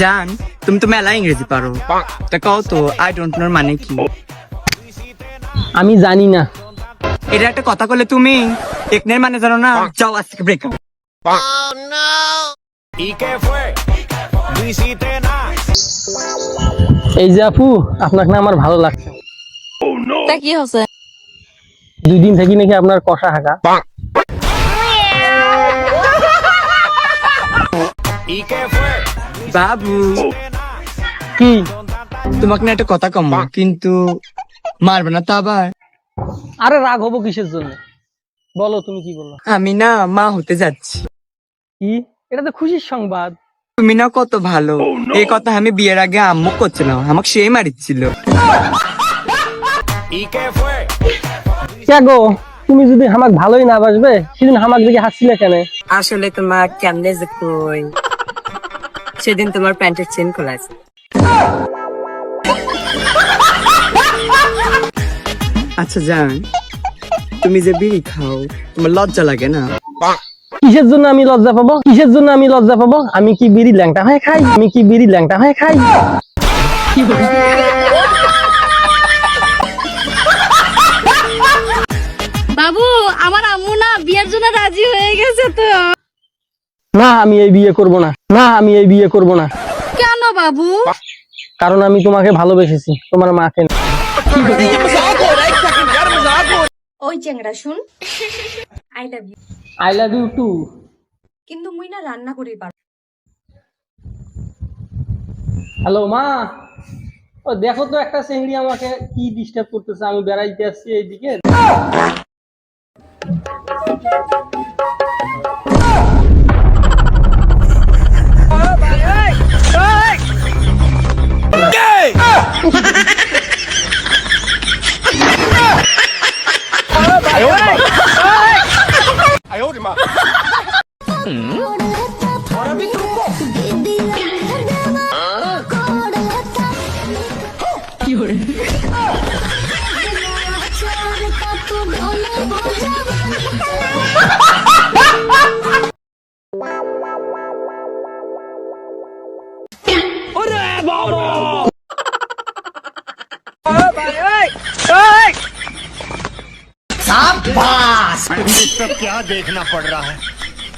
জান তুমি তো মেলা ইংরেজি পারো। তা কও তো আই ডোন্ট নোর মানে কি? আমি জানি না। এটা একটা কথা বলে তুমি একনের মানে জানো না যাও আজ থেকে ব্রেকআপ এই যে আপু আপনাকে না আমার ভালো লাগছে। তা কি হচ্ছে? দুই দিন থাকি নাকি আপনার কষা হাঁকা বাবু কি? তোমাকে না একটা কথা কম কিন্তু মারবে না তো আবার। আরে রাগ হব কিসের জন্য? বলো তুমি কি বলল আমি না মা হতে যাচ্ছি। কি? এটা তো খুশির সংবাদ। তুমি না কত ভালো। এই কথা আমি বিয়ের আগে আম্মু করছিলাম আমাকে সেই মারিচ্ছিল। কে গো তুমি যদি আমাকে ভালোই না বাসবে সেদিন আমাকে দিকে হাসছিলে কেন? আসলে তোমার কেমনে যে কই? সেদিন তোমার প্যান্টের চেন খোলা আছে। আচ্ছা জান তুমি যে বিড়ি খাও তোমার লজ্জা লাগে না? কিসের জন্য আমি লজ্জা পাবো? কিসের জন্য আমি লজ্জা পাবো? আমি কি বিড়ি ল্যাংটা হয়ে খাই? আমি কি বিড়ি ল্যাংটা হয়ে খাই? বাবু আমার আম্মু না বিয়ের জন্য রাজি হয়ে গেছে তো। না আমি এই বিয়ে করব না। না আমি এই বিয়ে করব না। কেন বাবু? কারণ আমি তোমাকে ভালোবেসেছি তোমার মাকে না। ওই চ্যাংড়া শুন। I love you I love you too কিন্তু মুই না রান্না করি পার হ্যালো মা। ও দেখো তো একটা চেংড়ি আমাকে কি ডিস্টার্ব করতেছে আমি বেড়াইতে আসছি এইদিকে। क्या देखना पड़ रहा है